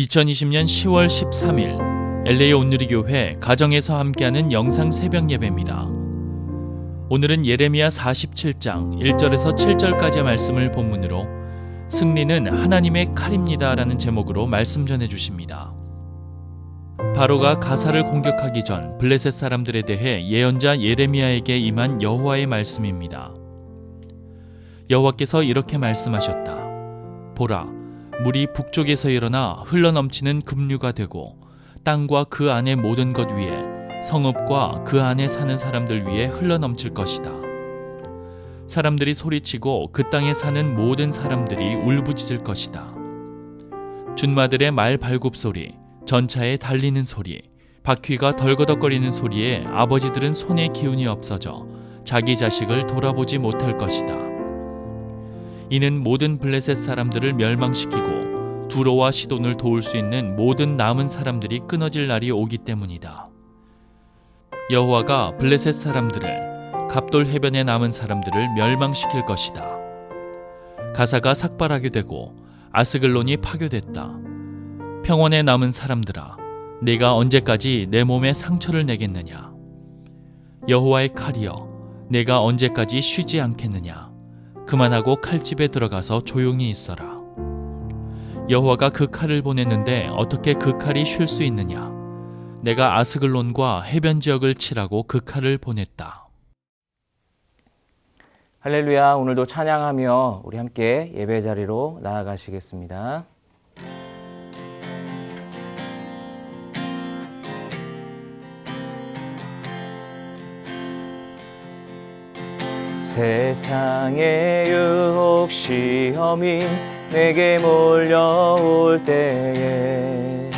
2020년 10월 13일 LA 온누리교회 가정에서 함께하는 영상 새벽 예배입니다. 오늘은 예레미야 47장 1절에서 7절까지의 말씀을 본문으로 승리는 하나님의 칼입니다라는 제목으로 말씀 전해 주십니다. 바로가 가사를 공격하기 전 블레셋 사람들에 대해 예언자 예레미야에게 임한 여호와의 말씀입니다. 여호와께서 이렇게 말씀하셨다. 보라, 물이 북쪽에서 일어나 흘러넘치는 급류가 되고 땅과 그 안의 모든 것 위에 성읍과 그 안에 사는 사람들 위에 흘러넘칠 것이다. 사람들이 소리치고 그 땅에 사는 모든 사람들이 울부짖을 것이다. 준마들의 말 발굽 소리, 전차에 달리는 소리, 바퀴가 덜거덕거리는 소리에 아버지들은 손에 기운이 없어져 자기 자식을 돌아보지 못할 것이다. 이는 모든 블레셋 사람들을 멸망시키고 두로와 시돈을 도울 수 있는 모든 남은 사람들이 끊어질 날이 오기 때문이다. 여호와가 블레셋 사람들을 갑돌 해변에 남은 사람들을 멸망시킬 것이다. 가사가 삭발하게 되고 아스글론이 파괴됐다. 평원에 남은 사람들아, 내가 언제까지 내 몸에 상처를 내겠느냐? 여호와의 칼이여, 내가 언제까지 쉬지 않겠느냐? 그만하고 칼집에 들어가서 조용히 있어라. 여호와가 그 칼을 보냈는데 어떻게 그 칼이 쉴 수 있느냐? 내가 아스글론과 해변 지역을 치라고 그 칼을 보냈다. 할렐루야. 오늘도 찬양하며 우리 함께 예배 자리로 나아가시겠습니다. 세상의 유혹 시험이 내게 몰려올 때에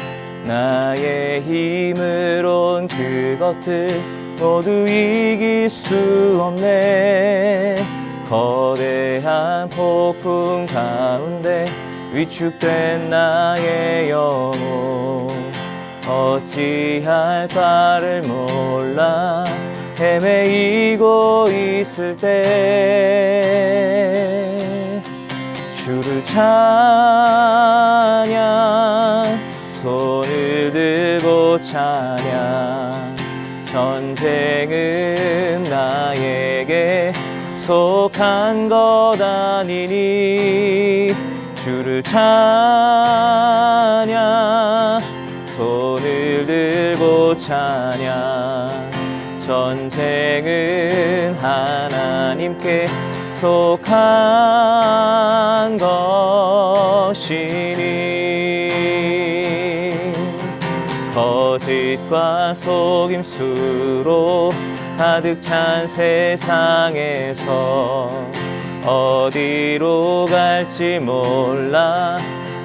나의 힘으론 그것들 모두 이길 수 없네. 거대한 폭풍 가운데 위축된 나의 영혼 어찌할 바를 몰라 헤매이고 있을 때 주를 찬양 손을 들고 찬양. 전쟁은 나에게 속한 것 아니니 주를 찬양 손을 들고 찬양 전쟁은 하나님께 속한 것이니 거짓과 속임수로 가득 찬 세상에서 어디로 갈지 몰라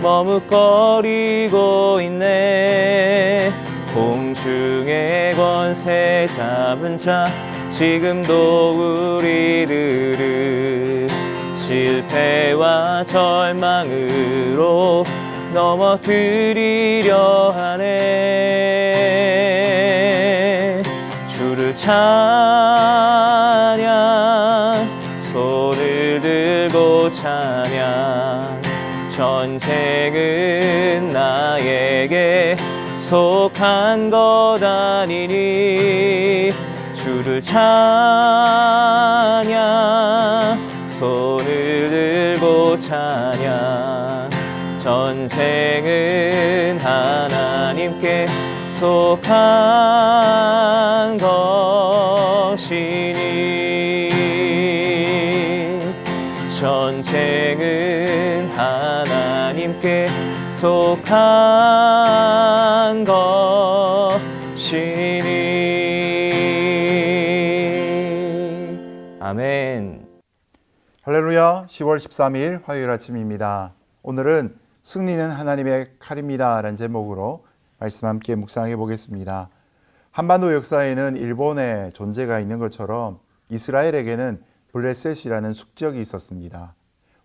머뭇거리고 있네 공중의 권세 잡은 자 지금도 우리들을 실패와 절망으로 넘어뜨리려 하네. 주를 찬양 손을 들고 찬양 나에게 속한 것 아니니 주를 찬양 손을 들고 찬양. 전쟁은 하나님께 속한 전쟁은 하나님께 속한 것이니 아멘. 할렐루야 10월 13일 화요일 아침입니다. 오늘은 승리는 하나님의 칼입니다 라는 제목으로 말씀 함께 묵상해 보겠습니다. 한반도 역사에는 일본의 존재가 있는 것처럼 이스라엘에게는 블레셋이라는 숙적이 있었습니다.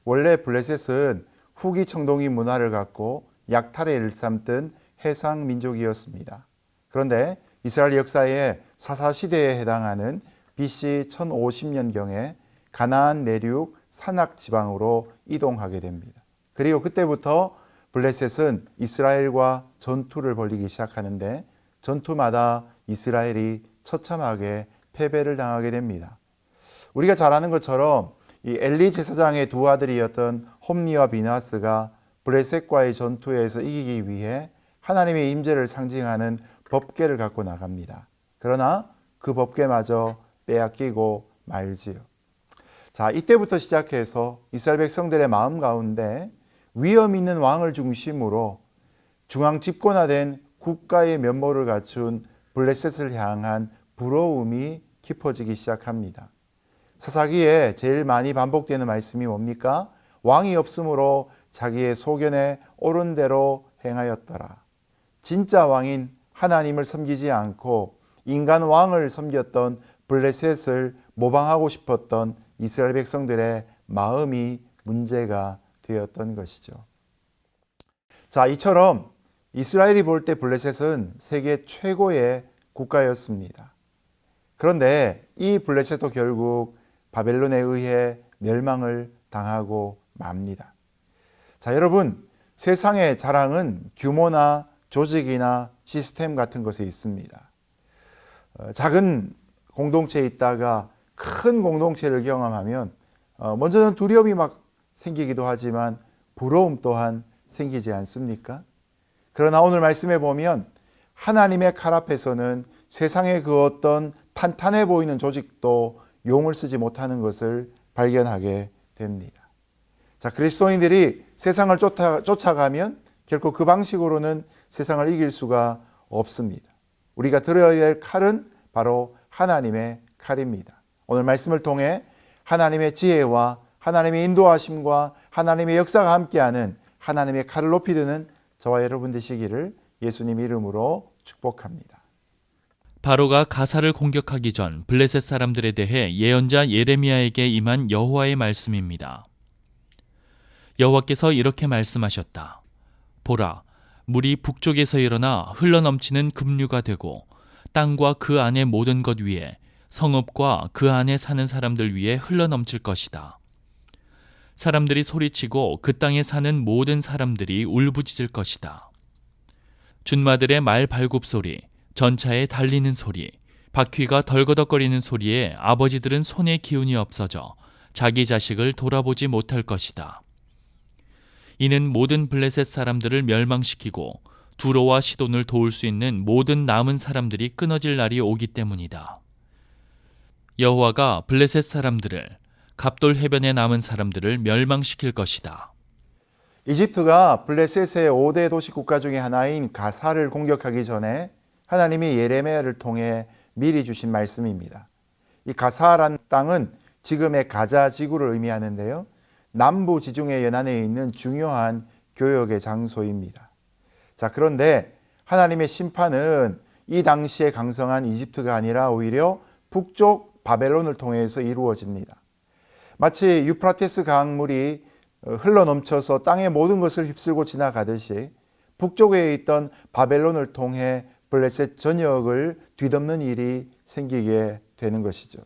원래 블레셋은 후기 청동기 문화를 갖고 약탈에 일삼던 해상 민족이었습니다. 그런데 이스라엘 역사의 사사 시대에 해당하는 BC 1050년경에 가나안 내륙 산악 지방으로 이동하게 됩니다. 그리고 그때부터 블레셋은 이스라엘과 전투를 벌이기 시작하는데 전투마다 이스라엘이 처참하게 패배를 당하게 됩니다. 우리가 잘 아는 것처럼 이 엘리 제사장의 두 아들이었던 홈니와 비나스가 블레셋과의 전투에서 이기기 위해 하나님의 임재를 상징하는 법궤를 갖고 나갑니다. 그러나 그 법궤마저 빼앗기고 말지요. 자, 이때부터 시작해서 이스라엘 백성들의 마음 가운데 위험 있는 왕을 중심으로 중앙 집권화된 국가의 면모를 갖춘 블레셋을 향한 부러움이 깊어지기 시작합니다. 사사기에 제일 많이 반복되는 말씀이 뭡니까? 왕이 없으므로 자기의 소견에 옳은 대로 행하였더라. 진짜 왕인 하나님을 섬기지 않고 인간 왕을 섬겼던 블레셋을 모방하고 싶었던 이스라엘 백성들의 마음이 문제가 되었던 것이죠. 자, 이처럼 이스라엘이 볼 때 블레셋은 세계 최고의 국가였습니다. 그런데 이 블레셋도 결국 바벨론에 의해 멸망을 당하고 맙니다. 자, 여러분, 세상의 자랑은 규모나 조직이나 시스템 같은 것에 있습니다. 어, 작은 공동체에 있다가 큰 공동체를 경험하면 어, 먼저는 두려움이 막 생기기도 하지만 부러움 또한 생기지 않습니까? 그러나 오늘 말씀해 보면 하나님의 칼 앞에서는 세상의 그 어떤 탄탄해 보이는 조직도 용을 쓰지 못하는 것을 발견하게 됩니다. 자, 그리스도인들이 세상을 쫓아, 쫓아가면 결코 그 방식으로는 세상을 이길 수가 없습니다. 우리가 들어야 될 칼은 바로 하나님의 칼입니다. 오늘 말씀을 통해 하나님의 지혜와 하나님의 인도하심과 하나님의 역사가 함께하는 하나님의 칼을 높이 드는 저와 여러분 되시기를 예수님 이름으로 축복합니다. 바로가 가사를 공격하기 전 블레셋 사람들에 대해 예언자 예레미야에게 임한 여호와의 말씀입니다. 여호와께서 이렇게 말씀하셨다. 보라, 물이 북쪽에서 일어나 흘러넘치는 급류가 되고 땅과 그 안의 모든 것 위에 성읍과 그 안에 사는 사람들 위에 흘러넘칠 것이다. 사람들이 소리치고 그 땅에 사는 모든 사람들이 울부짖을 것이다. 준마들의 말 발굽 소리, 전차에 달리는 소리, 바퀴가 덜거덕거리는 소리에 아버지들은 손에 기운이 없어져 자기 자식을 돌아보지 못할 것이다. 이는 모든 블레셋 사람들을 멸망시키고 두로와 시돈을 도울 수 있는 모든 남은 사람들이 끊어질 날이 오기 때문이다. 여호와가 블레셋 사람들을 갑돌 해변에 남은 사람들을 멸망시킬 것이다. 이집트가 블레셋의 5대 도시 국가 중의 하나인 가사를 공격하기 전에 하나님이 예레미야를 통해 미리 주신 말씀입니다. 이 가사란 땅은 지금의 가자 지구를 의미하는데요. 남부 지중해 연안에 있는 중요한 교역의 장소입니다. 자, 그런데 하나님의 심판은 이 당시에 강성한 이집트가 아니라 오히려 북쪽 바벨론을 통해서 이루어집니다. 마치 유프라테스 강물이 흘러 넘쳐서 땅의 모든 것을 휩쓸고 지나가듯이 북쪽에 있던 바벨론을 통해 블레셋 전역을 뒤덮는 일이 생기게 되는 것이죠.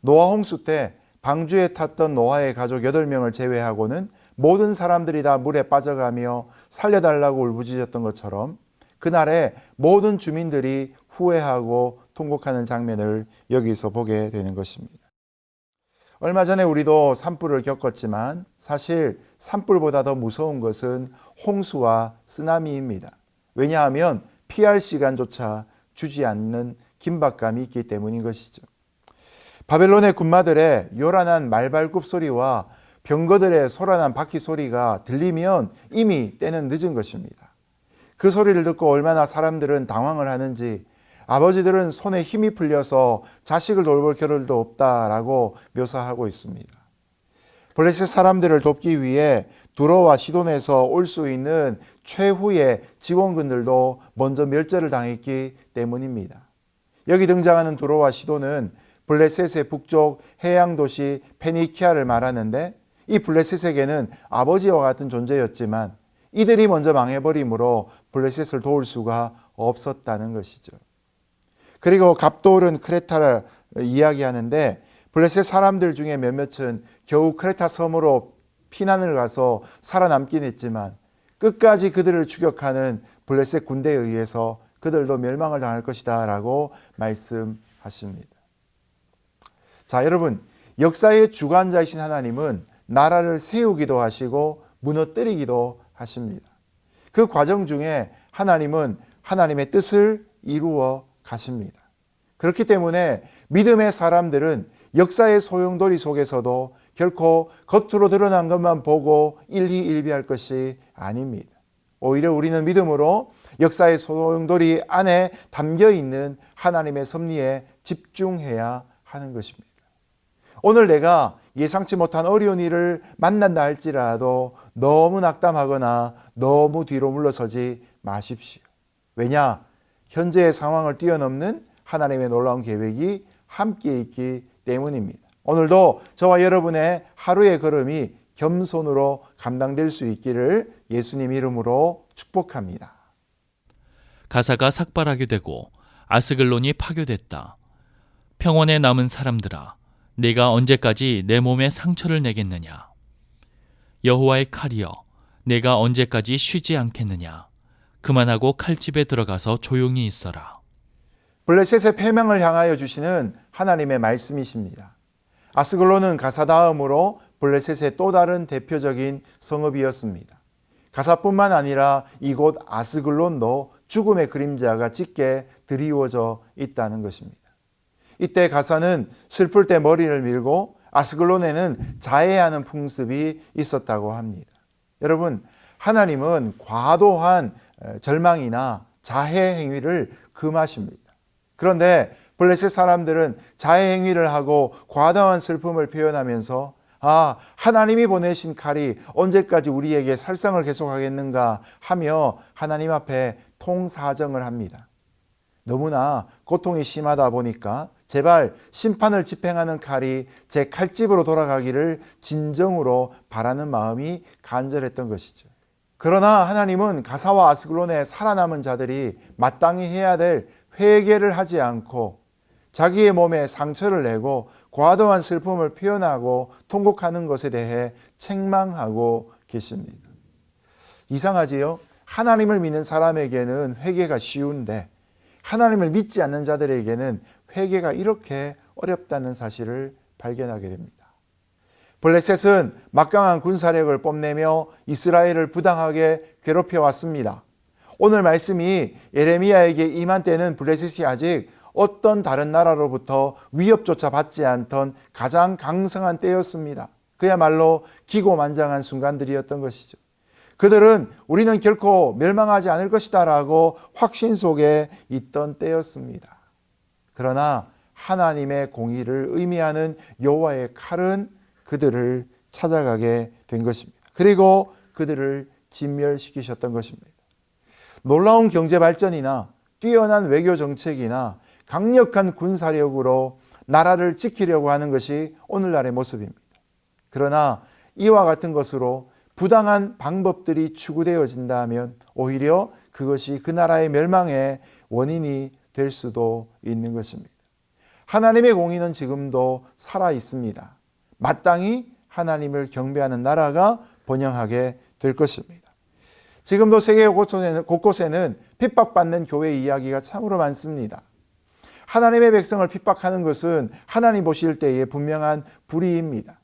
노아 홍수 때 방주에 탔던 노아의 가족 8명을 제외하고는 모든 사람들이 다 물에 빠져가며 살려달라고 울부짖었던 것처럼 그날에 모든 주민들이 후회하고 통곡하는 장면을 여기서 보게 되는 것입니다. 얼마 전에 우리도 산불을 겪었지만 사실 산불보다 더 무서운 것은 홍수와 쓰나미입니다. 왜냐하면 피할 시간조차 주지 않는 긴박감이 있기 때문인 것이죠. 바벨론의 군마들의 요란한 말발굽 소리와 병거들의 소란한 바퀴 소리가 들리면 이미 때는 늦은 것입니다. 그 소리를 듣고 얼마나 사람들은 당황을 하는지 아버지들은 손에 힘이 풀려서 자식을 돌볼 겨를도 없다라고 묘사하고 있습니다. 블레셋 사람들을 돕기 위해 두로와 시돈에서 올 수 있는 최후의 지원군들도 먼저 멸절을 당했기 때문입니다. 여기 등장하는 두로와 시돈은 블레셋의 북쪽 해양 도시 페니키아를 말하는데 이 블레셋에게는 아버지와 같은 존재였지만 이들이 먼저 망해버림으로 블레셋을 도울 수가 없었다는 것이죠. 그리고 갑돌은 크레타를 이야기하는데 블레셋 사람들 중에 몇몇은 겨우 크레타 섬으로 피난을 가서 살아남긴 했지만 끝까지 그들을 추격하는 블레셋 군대에 의해서 그들도 멸망을 당할 것이다 라고 말씀하십니다. 자, 여러분, 역사의 주관자이신 하나님은 나라를 세우기도 하시고 무너뜨리기도 하십니다. 그 과정 중에 하나님은 하나님의 뜻을 이루어 가십니다. 그렇기 때문에 믿음의 사람들은 역사의 소용돌이 속에서도 결코 겉으로 드러난 것만 보고 일희일비할 것이 아닙니다. 오히려 우리는 믿음으로 역사의 소용돌이 안에 담겨 있는 하나님의 섭리에 집중해야 하는 것입니다. 오늘 내가 예상치 못한 어려운 일을 만난다 할지라도 너무 낙담하거나 너무 뒤로 물러서지 마십시오. 왜냐? 현재의 상황을 뛰어넘는 하나님의 놀라운 계획이 함께 있기 때문입니다. 오늘도 저와 여러분의 하루의 걸음이 겸손으로 감당될 수 있기를 예수님 이름으로 축복합니다. 가사가 삭발하게 되고 아스글론이 파괴됐다. 평원에 남은 사람들아, 내가 언제까지 내 몸에 상처를 내겠느냐? 여호와의 칼이여, 내가 언제까지 쉬지 않겠느냐? 그만하고 칼집에 들어가서 조용히 있어라. 블레셋의 패망을 향하여 주시는 하나님의 말씀이십니다. 아스글론은 가사 다음으로 블레셋의 또 다른 대표적인 성읍이었습니다. 가사뿐만 아니라 이곳 아스글론도 죽음의 그림자가 짙게 드리워져 있다는 것입니다. 이때 가사는 슬플 때 머리를 밀고 아스글론에는 자해하는 풍습이 있었다고 합니다. 여러분, 하나님은 과도한 절망이나 자해 행위를 금하십니다. 그런데 블레셋 사람들은 자해 행위를 하고 과다한 슬픔을 표현하면서 아, 하나님이 보내신 칼이 언제까지 우리에게 살상을 계속하겠는가 하며 하나님 앞에 통사정을 합니다. 너무나 고통이 심하다 보니까 제발 심판을 집행하는 칼이 제 칼집으로 돌아가기를 진정으로 바라는 마음이 간절했던 것이죠. 그러나 하나님은 가사와 아스글론의 살아남은 자들이 마땅히 해야 될 회개를 하지 않고 자기의 몸에 상처를 내고 과도한 슬픔을 표현하고 통곡하는 것에 대해 책망하고 계십니다. 이상하지요? 하나님을 믿는 사람에게는 회개가 쉬운데 하나님을 믿지 않는 자들에게는 회개가 이렇게 어렵다는 사실을 발견하게 됩니다. 블레셋은 막강한 군사력을 뽐내며 이스라엘을 부당하게 괴롭혀 왔습니다. 오늘 말씀이 예레미야에게 임한 때는 블레셋이 아직 어떤 다른 나라로부터 위협조차 받지 않던 가장 강성한 때였습니다. 그야말로 기고만장한 순간들이었던 것이죠. 그들은 우리는 결코 멸망하지 않을 것이다라고 확신 속에 있던 때였습니다. 그러나 하나님의 공의를 의미하는 여호와의 칼은 그들을 찾아가게 된 것입니다. 그리고 그들을 진멸시키셨던 것입니다. 놀라운 경제 발전이나 뛰어난 외교 정책이나 강력한 군사력으로 나라를 지키려고 하는 것이 오늘날의 모습입니다. 그러나 이와 같은 것으로 부당한 방법들이 추구되어진다면 오히려 그것이 그 나라의 멸망의 원인이 될 수도 있는 것입니다. 하나님의 공의는 지금도 살아 있습니다. 마땅히 하나님을 경배하는 나라가 번영하게 될 것입니다. 지금도 세계 곳곳에는, 핍박받는 교회 이야기가 참으로 많습니다. 하나님의 백성을 핍박하는 것은 하나님 보실 때의 분명한 불의입니다.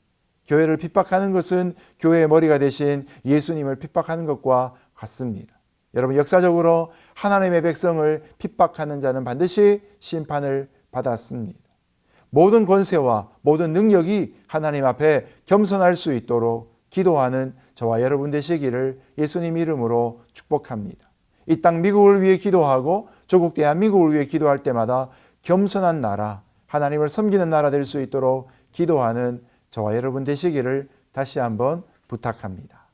교회를 핍박하는 것은 교회의 머리가 되신 예수님을 핍박하는 것과 같습니다. 여러분 역사적으로 하나님의 백성을 핍박하는 자는 반드시 심판을 받았습니다. 모든 권세와 모든 능력이 하나님 앞에 겸손할 수 있도록 기도하는 저와 여러분 되시기를 예수님 이름으로 축복합니다. 이 땅 미국을 위해 기도하고 조국 대한민국을 위해 기도할 때마다 겸손한 나라, 하나님을 섬기는 나라 될 수 있도록 기도하는 저와 여러분 되시기를 다시 한번 부탁합니다.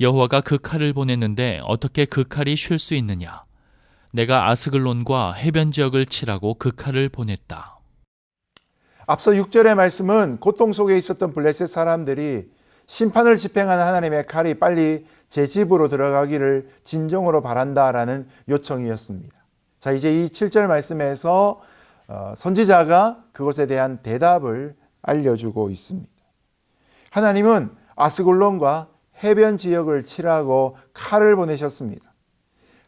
여호와가 그 칼을 보냈는데 어떻게 그 칼이 쉴 수 있느냐? 내가 아스글론과 해변 지역을 치라고 그 칼을 보냈다. 앞서 6절의 말씀은 고통 속에 있었던 블레셋 사람들이 심판을 집행하는 하나님의 칼이 빨리 제 집으로 들어가기를 진정으로 바란다라는 요청이었습니다. 자, 이제 이 7절 말씀에서 어, 선지자가 그것에 대한 대답을 알려주고 있습니다. 하나님은 아스골론과 해변 지역을 칠하고 칼을 보내셨습니다.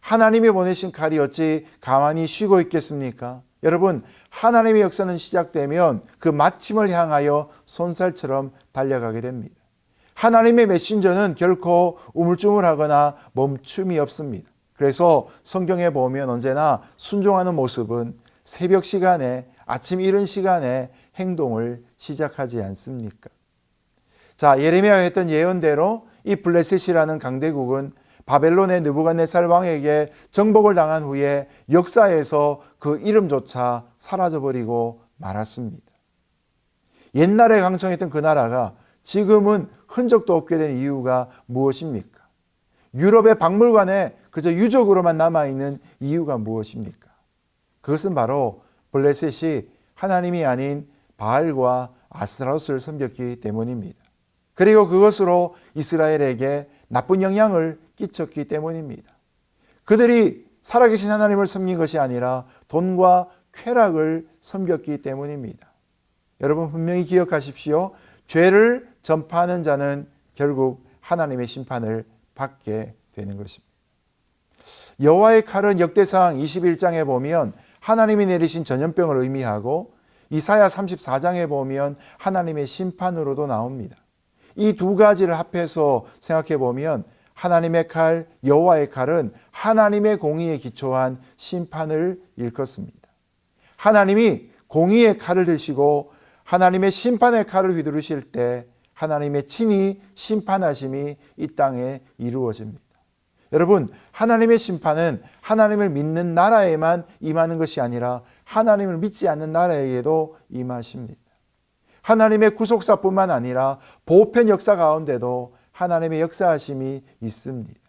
하나님이 보내신 칼이 어찌 가만히 쉬고 있겠습니까? 여러분, 하나님의 역사는 시작되면 그 마침을 향하여 손살처럼 달려가게 됩니다. 하나님의 메신저는 결코 우물쭈물하거나 멈춤이 없습니다. 그래서 성경에 보면 언제나 순종하는 모습은 새벽 시간에 아침 이른 시간에 행동을 시작하지 않습니까? 자, 예레미야가 했던 예언대로 이 블레셋이라는 강대국은 바벨론의 느부갓네살 왕에게 정복을 당한 후에 역사에서 그 이름조차 사라져 버리고 말았습니다. 옛날에 강성했던 그 나라가 지금은 흔적도 없게 된 이유가 무엇입니까? 유럽의 박물관에 그저 유적으로만 남아있는 이유가 무엇입니까? 그것은 바로 블레셋이 하나님이 아닌 바알과 아스라우스를 섬겼기 때문입니다. 그리고 그것으로 이스라엘에게 나쁜 영향을 끼쳤기 때문입니다. 그들이 살아계신 하나님을 섬긴 것이 아니라 돈과 쾌락을 섬겼기 때문입니다. 여러분 분명히 기억하십시오. 죄를 전파하는 자는 결국 하나님의 심판을 받게 되는 것입니다. 여호와의 칼은 역대상 21장에 보면 하나님이 내리신 전염병을 의미하고 이사야 34장에 보면 하나님의 심판으로도 나옵니다. 이 두 가지를 합해서 생각해 보면 하나님의 칼, 여호와의 칼은 하나님의 공의에 기초한 심판을 일컫습니다. 하나님이 공의의 칼을 드시고 하나님의 심판의 칼을 휘두르실 때 하나님의 친히 심판하심이 이 땅에 이루어집니다. 여러분, 하나님의 심판은 하나님을 믿는 나라에만 임하는 것이 아니라 하나님을 믿지 않는 나라에게도 임하십니다. 하나님의 구속사뿐만 아니라 보편 역사 가운데도 하나님의 역사하심이 있습니다.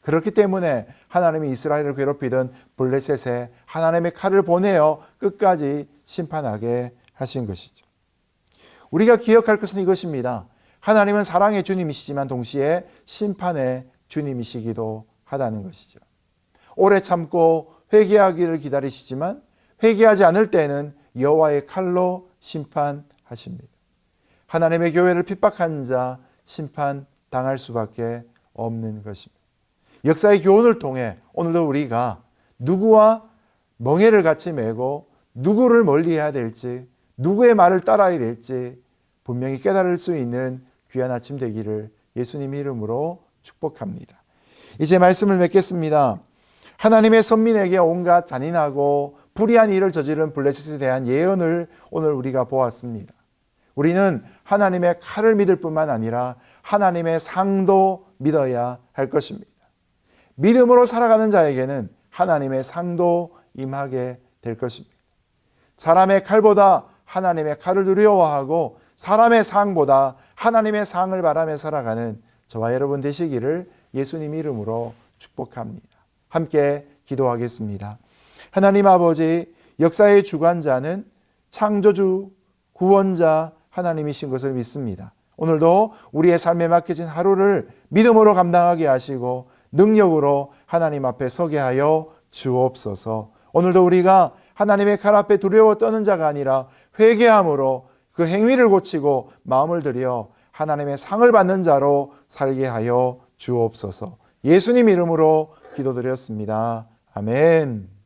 그렇기 때문에 하나님이 이스라엘을 괴롭히던 블레셋에 하나님의 칼을 보내어 끝까지 심판하게 하신 것이죠. 우리가 기억할 것은 이것입니다. 하나님은 사랑의 주님이시지만 동시에 심판의 주님이시기도 하다는 것이죠. 오래 참고 회개하기를 기다리시지만 회개하지 않을 때는 여호와의 칼로 심판하십니다. 하나님의 교회를 핍박한 자 심판 당할 수밖에 없는 것입니다. 역사의 교훈을 통해 오늘도 우리가 누구와 멍해를 같이 메고 누구를 멀리해야 될지 누구의 말을 따라야 될지 분명히 깨달을 수 있는 귀한 아침 되기를 예수님 이름으로 축복합니다. 이제 말씀을 맺겠습니다. 하나님의 선민에게 온갖 잔인하고 불의한 일을 저지른 블레셋에 대한 예언을 오늘 우리가 보았습니다. 우리는 하나님의 칼을 믿을 뿐만 아니라 하나님의 상도 믿어야 할 것입니다. 믿음으로 살아가는 자에게는 하나님의 상도 임하게 될 것입니다. 사람의 칼보다 하나님의 칼을 두려워하고 사람의 상보다 하나님의 상을 바라며 살아가는 저와 여러분 되시기를 예수님 이름으로 축복합니다. 함께 기도하겠습니다. 하나님 아버지, 역사의 주관자는 창조주, 구원자 하나님이신 것을 믿습니다. 오늘도 우리의 삶에 맡겨진 하루를 믿음으로 감당하게 하시고 능력으로 하나님 앞에 서게 하여 주옵소서. 오늘도 우리가 하나님의 칼 앞에 두려워 떠는 자가 아니라 회개함으로 그 행위를 고치고 마음을 들여 하나님의 상을 받는 자로 살게 하여 주옵소서. 예수님 이름으로 기도드렸습니다. 아멘.